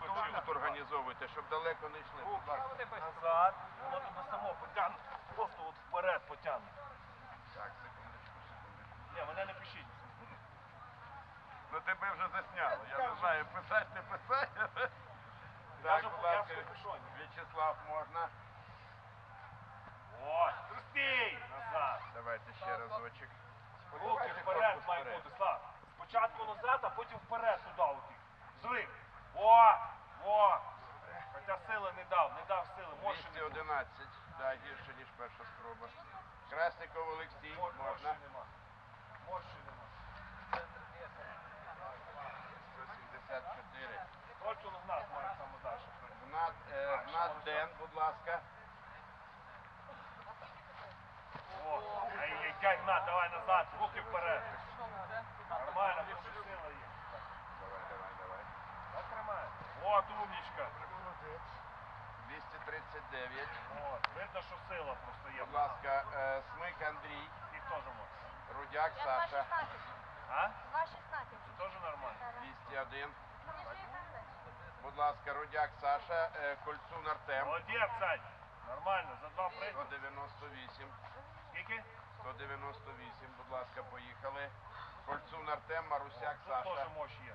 давайте тут організовуйте, щоб далеко не йшли. Будь ласка. Назад, воно тебе само потягне. Просто от вперед потягне. Так, секундочку, секундочку. Ні, мене не пишіть. Ну тебе вже засняло. Я не знаю, писати, не писати. Так, будь ласка. В'ячеслав, можна? Ось, стій! Назад. Давайте ще разочок. Руки вперед має бути, Слав. Спочатку назад, а потім вперед туди отик. Зрив. О! О! Хоча сили не дав, не дав сили. Може не було. 211, да, гірше, ніж перша спроба. Красников Олексій, Мож- можна. Може нема. Може нема. 174. Точно в нас має саме далі. Гнат, е, Гнат Ден, будь ласка. О, ай-яй-яй, на, давай назад, руки вперед. Нормально, дуже сила є. Давай, давай, давай. Так тримає. От умнічка. 239. От, видно, що сила просто є. Будь ласка, е, Смик Андрій, І теж може. Рудяк Я Саша. 2,16. А? 2,16. Це теж нормально. 201. Ну, мені ж і так. Будь ласка, Рудяк Саша, е, Кольцун Артем. Молодець, Сань. Нормально, за два прийти. 198. Скільки? 198, будь ласка, поїхали. Кольцун Артем, Марусяк Тут Саша. теж мощь є.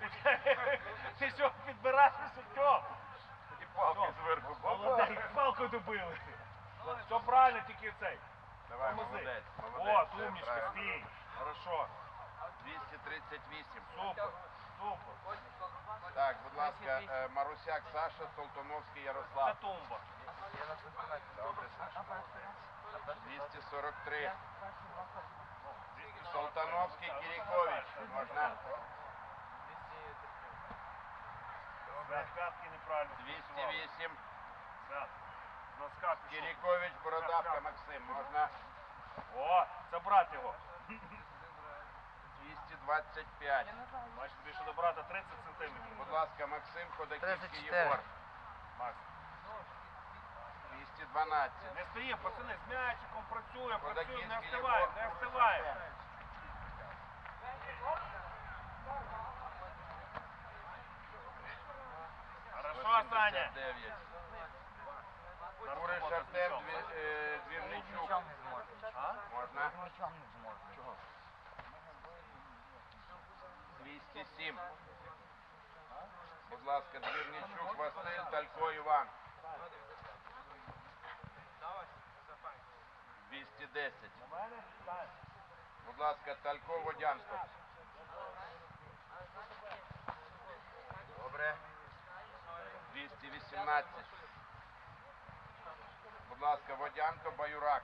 Ти- що підбираєш суттєв? І палки зверху. Молодець, палку добили. Все правильно, тільки цей. Давай, Тормози. молодець, молодець. все умничка, правильно. стій. Хорошо. 238. Супер. Супер. Так, будь ласка, е, Марусяк Саша, Солтоновський Це Ярослав. тумба. Добре, Саша. 243. Солтановський Кірікович. Можна? Свят, п'ятки неправильно. спрацювали. 208. Свят. З носка пішов. Кірікович, Бородавка Максим. Можна? О, забрати його. 225. Бачиш, тобі що добрати 30 сантиметрів. Будь ласка, Максим Ходаківський 34. Єгор. Макс. 212. Не стоїмо, пацани, з м'ячиком працюємо, працюємо, не встиваємо, не встиваємо. Хорошо, Саня. 179. На Куриш Артем Двірничук. Можна? Чого? 207. Будь ласка, Двірничук Василь, Талько Іван. 210. У мене? Так. Будь ласка, Талько Водянко. Добре. 218. Будь ласка, Водянко, Баюрак.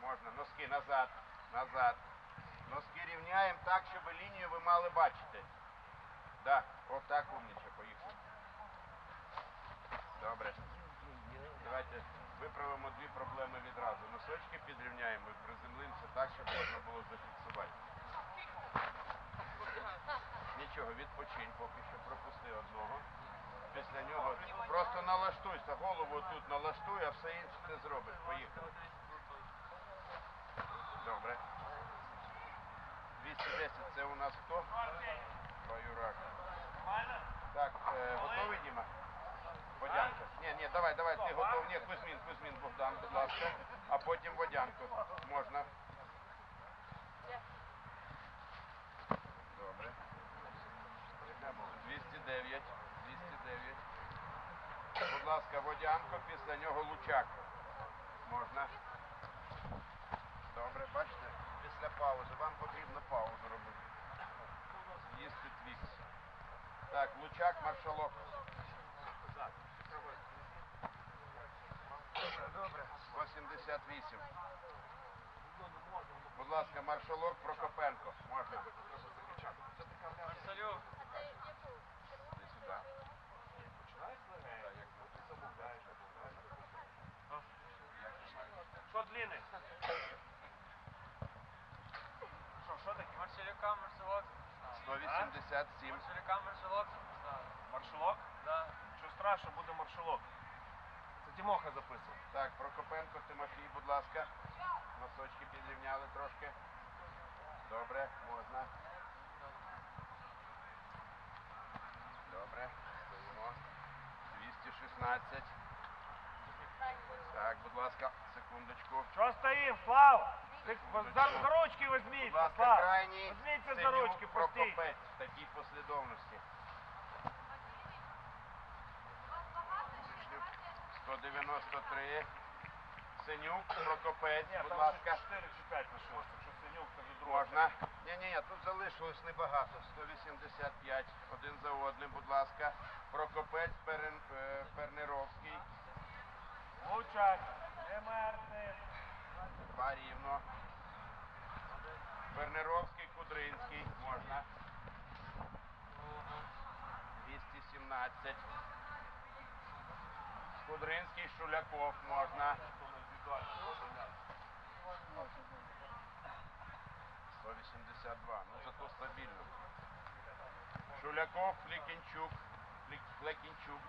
Можна. Носки назад. Назад. Носки рівняємо так, щоб лінію ви мали бачити. Да, отак умніше, поїхали. Добре. Давайте виправимо дві проблеми відразу. Носочки підрівняємо і приземлимося так, щоб можна було зафіксувати. Нічого, відпочинь, поки що пропусти одного. Після нього просто налаштуйся, голову тут налаштуй, а все інше ти зробиш. Поїхали. Добре. 210 це у нас хто? Баюрак. Так, е, готовий, Діма? Водянко. Ні, ні, давай, давай, ти готовий. Ні, Кузьмін, Кузьмін, Богдан, будь ласка. А потім Водянко. Можна. Добре. 209. 209. Будь ласка, Водянко, після нього Лучак. Можна. Добре, бачите, після паузи. Вам потрібно паузу робити. Їсти твікс. Так, Лучак, маршалок. Добре. 88. Будь ласка, маршалок Прокопенко. Можна. Салют. Іди сюди. Що длинний? Що, що таке? Маршалюка маршалок. 187. Маршалюка маршалок. Маршалок? Да. Що страшно, буде маршалок. Це Тимоха записував. Так, Прокопенко, Тимофій, будь ласка. Носочки підрівняли трошки. Добре, можна. Добре, стоїмо. 216. Так, будь ласка, секундочку. Що стоїм, Слав? За, за ручки візьміться, Будь ласка, крайній. Візьміться за ручки, пустіть. Прокопець в такій послідовності. 193. Синюк, Прокопець, будь ласка. ще 4 чи 5 лишилось, якщо синюк, то друга. Можна? Ні, ні, ні, тут залишилось небагато. 185. Один за одним, будь ласка. Прокопець, Перен, е, Пернеровський. Мовчать, не мерзни. Два рівно. Пернеровський, Кудринський. Можна. 217. Кудринський, Шуляков. Можна. 182. Ну зато стабільно. Шуляков, Флікінчук. Флік- Флекінчук.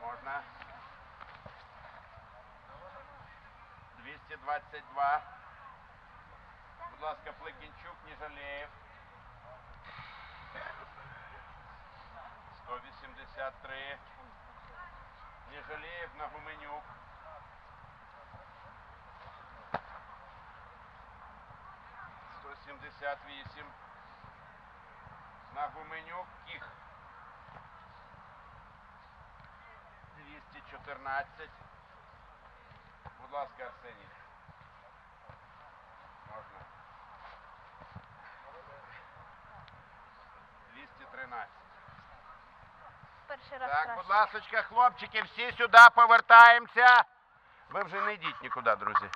Можна. 222. Будь ласка, Флекінчук, Ніжалєєв. 183. Ніжалєєв, Нагуменюк. Сто сімдесят вісім. Нагуменюк, Кіх. 214. Будь ласка, Арсеній. Можна. Перший раз Так, будь ласочка, хлопчики, всі сюди повертаємося. Ви вже не йдіть нікуди, друзі.